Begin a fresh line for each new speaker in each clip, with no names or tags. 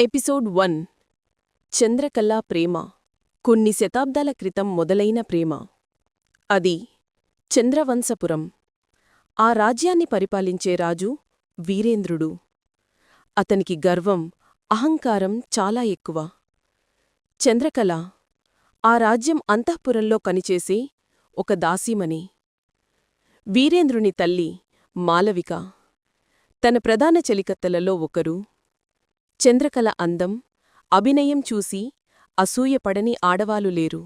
Episode one. Chandrakala ప్రేమ. కొన్ని శతాబ్దాల క్రితం మొదలైన ప్రేమ. అది చంద్రవంశపురం. ఆ రాజ్యాన్ని పరిపాలించే రాజు వీరేంద్రుడు. అతనికి గర్వం అహంకారం చాలా ఎక్కువ. చంద్రకళ ఆ రాజ్యం అంతఃపురంలో కనిచేసే ఒక దాసీమణి. వీరేంద్రుని తల్లి మాలవిక. తన ప్రధాన చెలికత్తెలలో ఒకరు. చంద్రకళ అందం అభినయం చూసి అసూయపడని ఆడవాలు లేరు.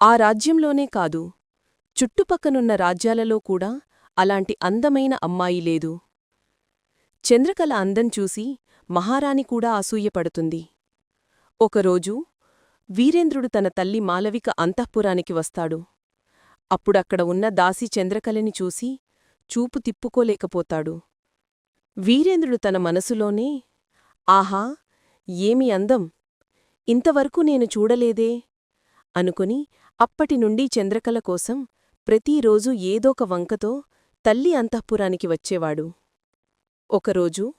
ఆ రాజ్యంలోనే కాదు చుట్టుపక్కనున్న రాజ్యాలలో కూడా అలాంటి అందమైన అమ్మాయి లేదు. చంద్రకళ అందం చూసి మహారాణి కూడా అసూయపడుతుంది ఒకరోజు వీరేంద్రుడు తన తల్లి మాలవిక అంతఃపురానికి వస్తాడు. అప్పుడక్కడ ఉన్న దాసి చంద్రకళని చూసి చూపు తిప్పుకోలేకపోతాడు. వీరేంద్రుడు తన మనసులోనే ఆహా ఏమి అందం? ఇంతవరకు నేను చూడలేదే? అనుకుని అప్పటినుండి చంద్రకల కోసం ప్రతిరోజూ ఏదోక వంకతో తల్లి అంతఃపురానికి వచ్చేవాడు. ఒకరోజు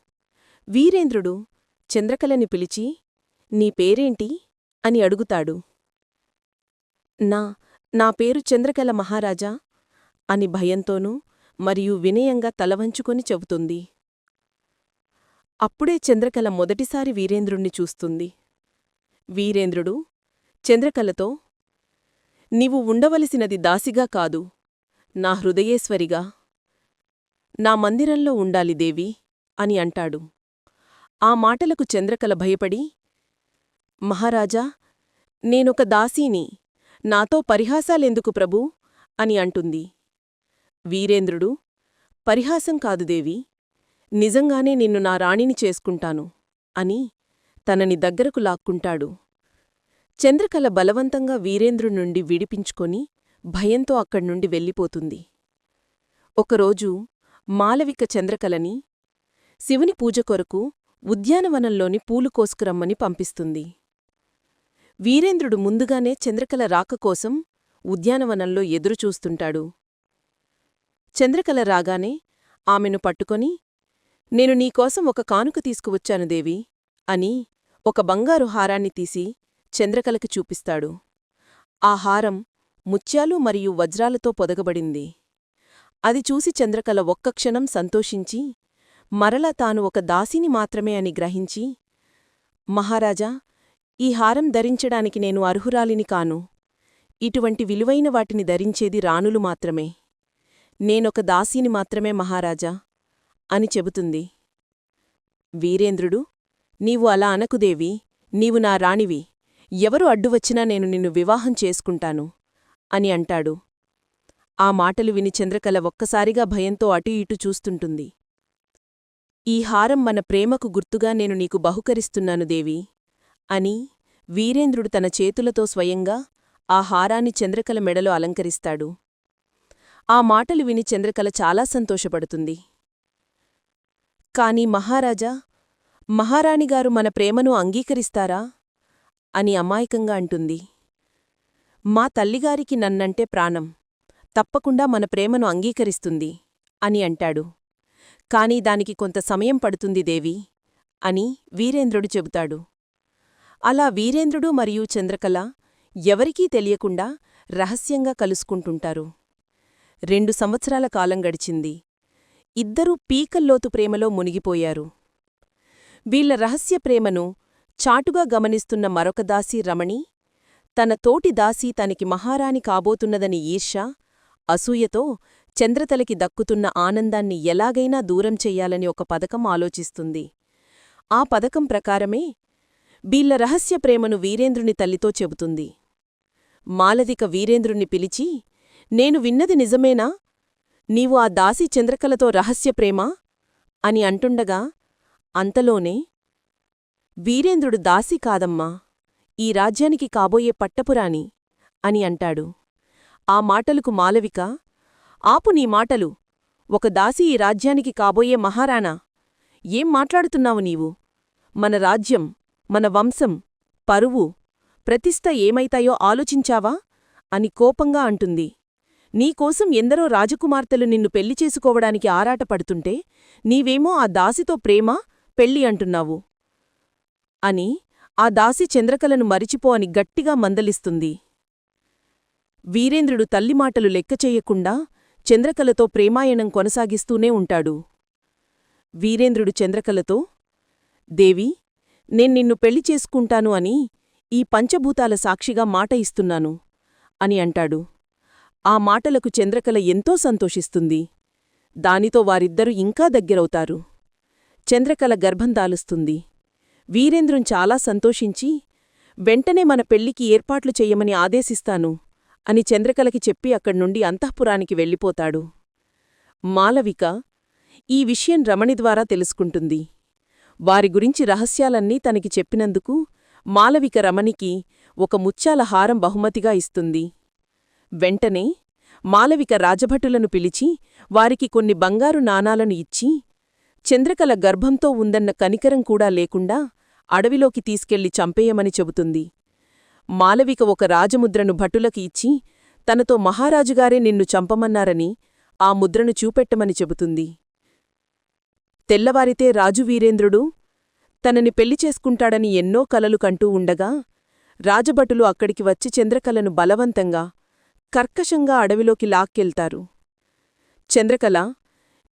వీరేంద్రుడు చంద్రకలని పిలిచి నీ పేరేంటి అని అడుగుతాడు. నా నా పేరు చంద్రకల మహారాజా అని భయంతోనూ మరియు వినయంగా తలవంచుకొని చెబుతుంది. అప్పుడే చంద్రకళ మొదటిసారి వీరేంద్రుణ్ణి చూస్తుంది. వీరేంద్రుడు చంద్రకళతో నీవు ఉండవలసినది దాసిగా కాదు. నా హృదయేశ్వరిగా నా మందిరంలో ఉండాలి దేవి అని అంటాడు. ఆ మాటలకు చంద్రకళ భయపడి మహారాజా నేనొక దాసీని. నాతో పరిహాసాలెందుకు ప్రభూ? అని అంటుంది. వీరేంద్రుడు పరిహాసం కాదు దేవి. నిజంగానే నిన్ను నా రాణిని చేసుకుంటాను అని తనని దగ్గరకు లాక్కుంటాడు. చంద్రకళ బలవంతంగా వీరేంద్రు నుండి విడిపించుకొని భయంతో అక్కడ్నుండి వెళ్ళిపోతుంది. ఒకరోజు మాలవిక చంద్రకళని శివుని పూజ కొరకు ఉద్యానవనంలోని పూలు కోసుకురమ్మని పంపిస్తుంది. వీరేంద్రుడు ముందుగానే చంద్రకళ రాక కోసం ఉద్యానవనంలో ఎదురుచూస్తుంటాడు. చంద్రకళ రాగానే ఆమెను పట్టుకొని నేను నీకోసం ఒక కానుక తీసుకువచ్చాను దేవి అని ఒక బంగారు హారాన్ని తీసి చంద్రకళకి చూపిస్తాడు. ఆ హారం ముత్యాలు మరియు వజ్రాలతో పొదగబడింది. అది చూసి చంద్రకల ఒక్క క్షణం సంతోషించి మరలా తాను ఒక దాసిని మాత్రమే అని గ్రహించి మహారాజా ఈ హారం ధరించడానికి నేను అర్హురాలిని కాను. ఇటువంటి విలువైన వాటిని ధరించేది రాణులు మాత్రమే. నేనొక దాసీని మాత్రమే మహారాజా. అని చెబుతుంది. వీరేంద్రుడు నీవు అలా అనకుదేవి నీవు నా రాణివి ఎవరు అడ్డువచ్చినా నేను నిన్ను వివాహం చేసుకుంటాను అని అంటాడు. ఆ మాటలు విని చంద్రకళ ఒక్కసారిగా భయంతో అటు ఇటు చూస్తుంటుంది. ఈ హారం మన ప్రేమకు గుర్తుగా నేను నీకు బహుకరిస్తున్నాను దేవి అని వీరేంద్రుడు తన చేతులతో స్వయంగా ఆ హారాన్ని చంద్రకళ మెడలో అలంకరిస్తాడు. ఆ మాటలు విని చంద్రకళ చాలా సంతోషపడుతుంది. కాని మహారాజా మహారాణిగారు మన ప్రేమను అంగీకరిస్తారా? అని అమాయకంగా అంటుంది. మా తల్లిగారికి నన్నంటే ప్రాణం తప్పకుండా మన ప్రేమను అంగీకరిస్తుంది అని అంటాడు. కాని దానికి కొంత సమయం పడుతుంది దేవి అని వీరేంద్రుడు చెబుతాడు. అలా వీరేంద్రుడు మరియు చంద్రకళ ఎవరికీ తెలియకుండా రహస్యంగా కలుసుకుంటుంటారు. రెండు సంవత్సరాల కాలం గడిచింది. ఇద్దరూ పీకల్లోతు ప్రేమలో మునిగిపోయారు. వీళ్ళ రహస్య ప్రేమను చాటుగా గమనిస్తున్న మరొక దాసి రమణి తన తోటి దాసీ తనకి మహారాణి కాబోతున్నదని ఈర్ష అసూయతో చంద్రతలకి దక్కుతున్న ఆనందాన్ని ఎలాగైనా దూరం చెయ్యాలని ఒక పథకం ఆలోచిస్తుంది. ఆ పథకం ప్రకారమే వీళ్ళ రహస్య ప్రేమను వీరేంద్రుని తల్లితో చెబుతుంది. మాలదిక వీరేంద్రుణ్ణి పిలిచి నేను విన్నది నిజమేనా? నీవు ఆ దాసి చంద్రకలతో రహస్య ప్రేమ? అని అంటుండగా అంతలోనే వీరేంద్రుడు దాసి కాదమ్మా ఈ రాజ్యానికి కాబోయే పట్టపురాణి అని అంటాడు. ఆ మాటలకు మాలవిక ఆపు నీ మాటలు ఒక దాసి ఈ రాజ్యానికి కాబోయే మహారాణా ఏం మాట్లాడుతున్నావు నీవు? మన రాజ్యం మన వంశం పరువు ప్రతిష్ట ఏమైతాయో ఆలోచించావా? అని కోపంగా అంటుంది. నీకోసం ఎందరో రాజకుమార్తెలు నిన్ను పెళ్ళి చేసుకోవడానికి ఆరాటపడుతుంటే నీవేమో ఆ దాసితో ప్రేమ పెళ్ళి అంటున్నావు అని ఆ దాసి చంద్రకలను మరిచిపో అని గట్టిగా మందలిస్తుంది. వీరేంద్రుడు తల్లి మాటలు లెక్కచెయ్యకుండా చంద్రకలతో ప్రేమాయణం కొనసాగిస్తూనే ఉంటాడు. వీరేంద్రుడు చంద్రకలతో దేవి నేను నిన్ను పెళ్ళి చేసుకుంటాను అని ఈ పంచభూతాల సాక్షిగా మాట ఇస్తున్నాను అని అంటాడు. ఆ మాటలకు చంద్రకల ఎంతో సంతోషిస్తుంది. దానితో వారిద్దరూ ఇంకా దగ్గరవుతారు. చంద్రకల గర్భం దాలుస్తుంది. వీరేంద్రం చాలా సంతోషించి వెంటనే మన పెళ్ళికి ఏర్పాట్లు చెయ్యమని ఆదేశిస్తాను అని చంద్రకలకి చెప్పి అక్కడ్నుండి అంతఃపురానికి వెళ్ళిపోతాడు. మాలవిక ఈ విషయం రమణి ద్వారా తెలుసుకుంటుంది. వారి గురించి రహస్యాలన్నీ తనకి చెప్పినందుకు మాలవిక రమణికి ఒక ముత్యాల హారం బహుమతిగా ఇస్తుంది. వెంటనే మాలవిక రాజభటులను పిలిచి వారికి కొన్ని బంగారు నాణాలను ఇచ్చి చంద్రకల గర్భంతో ఉందన్న కనికరం కూడా లేకుండా అడవిలోకి తీసుకెళ్ళి చంపేయమని చెబుతుంది. మాలవిక ఒక రాజముద్రను భటులకి ఇచ్చి తనతో మహారాజుగారే నిన్ను చంపమన్నారని ఆ ముద్రను చూపెట్టమని చెబుతుంది. తెల్లవారితే రాజు వీరేంద్రుడు తనని పెళ్ళి చేసుకుంటాడని ఎన్నో కలలు కంటూ ఉండగా రాజభటులు అక్కడికి వచ్చి చంద్రకలను బలవంతంగా కర్కశంగా అడవిలోకి లాక్కెళ్తారు. చంద్రకల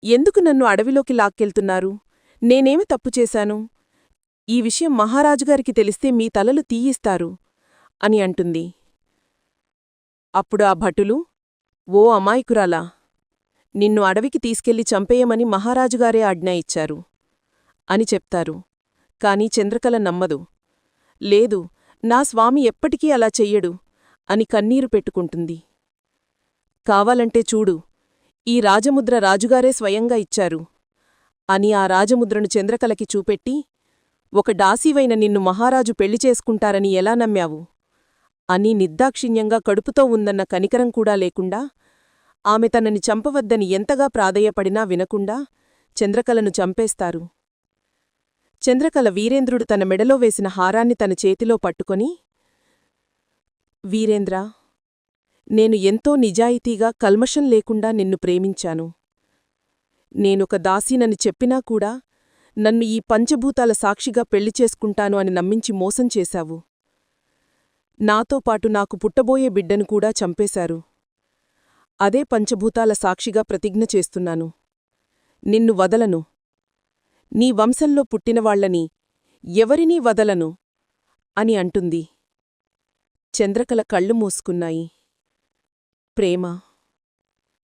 ఎందుకు నన్ను అడవిలోకి లాక్కెళ్తున్నారు? నేనేమి తప్పు చేశాను? ఈ విషయం మహారాజుగారికి తెలిస్తే మీ తలలు తీయిస్తారు అని అంటుంది. అప్పుడు ఆ భటులు ఓ అమాయకురాలా నిన్ను అడవికి తీసుకెళ్ళి చంపేయమని మహారాజుగారే ఆజ్ఞ ఇచ్చారు అని చెప్తారు. కాని చంద్రకల నమ్మదు. లేదు నా స్వామి ఎప్పటికీ అలా చెయ్యడు. అని కన్నీరు పెట్టుకుంటుంది. కావాలంటే చూడు ఈ రాజముద్ర రాజుగారే స్వయంగా ఇచ్చారు. అని ఆ రాజముద్రను చంద్రకలకి చూపెట్టి ఒక డాసీవైన నిన్ను మహారాజు పెళ్ళి చేసుకుంటారని ఎలా నమ్మావు? అని నిర్దాక్షిణ్యంగా కడుపుతో ఉందన్న కనికరం కూడా లేకుండా ఆమె తనని చంపవద్దని ఎంతగా ప్రాధేయపడినా వినకుండా చంద్రకలను చంపేస్తారు. చంద్రకల వీరేంద్రుడు తన మెడలో వేసిన హారాన్ని తన చేతిలో పట్టుకొని వీరేంద్ర నేను ఎంతో నిజాయితీగా కల్మషం లేకుండా నిన్ను ప్రేమించాను. నేనొక దాసీనని చెప్పినా కూడా నన్ను ఈ పంచభూతాల సాక్షిగా పెళ్ళి చేసుకుంటాను అని నమ్మించి మోసం చేశావు. నాతో పాటు నాకు పుట్టబోయే బిడ్డను కూడా చంపేశారు. అదే పంచభూతాల సాక్షిగా ప్రతిజ్ఞ చేస్తున్నాను. నిన్ను వదలను. నీ వంశంలో పుట్టినవాళ్ళని ఎవరినీ వదలను? అని అంటుంది. చంద్రకల కళ్ళు మూసుకున్నాయి. ప్రేమ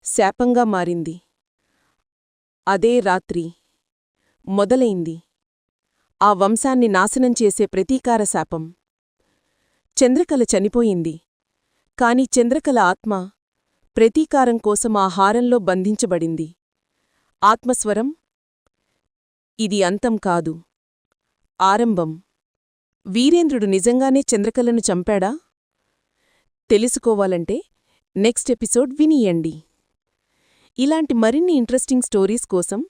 శాపంగా మారింది. అదే రాత్రి మొదలైంది. ఆ వంశాన్ని నాశనం చేసే ప్రతీకార శాపం. చంద్రకల చనిపోయింది. కాని చంద్రకల ఆత్మ ప్రతీకారం కోసం ఆ హారంలో బంధించబడింది. ఆత్మస్వరం ఇది అంతం కాదు. ఆరంభం. వీరేంద్రుడు నిజంగానే చంద్రకలను చంపాడా? తెలుసుకోవాలంటే నెక్స్ట్ ఎపిసోడ్ వినియండి. ఇలాంటి మరిన్ని ఇంట్రెస్టింగ్ స్టోరీస్ కోసం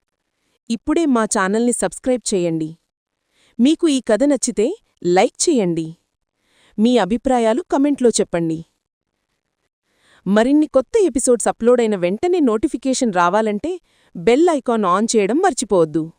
ఇప్పుడే మా ఛానల్ని సబ్స్క్రైబ్ చేయండి. మీకు ఈ కథ నచ్చితే లైక్ చేయండి. మీ అభిప్రాయాలు కమెంట్లో చెప్పండి. మరిన్ని కొత్త ఎపిసోడ్స్ అప్లోడ్ అయిన వెంటనే నోటిఫికేషన్ రావాలంటే బెల్ ఐకాన్ ఆన్ చేయడం మర్చిపోవద్దు.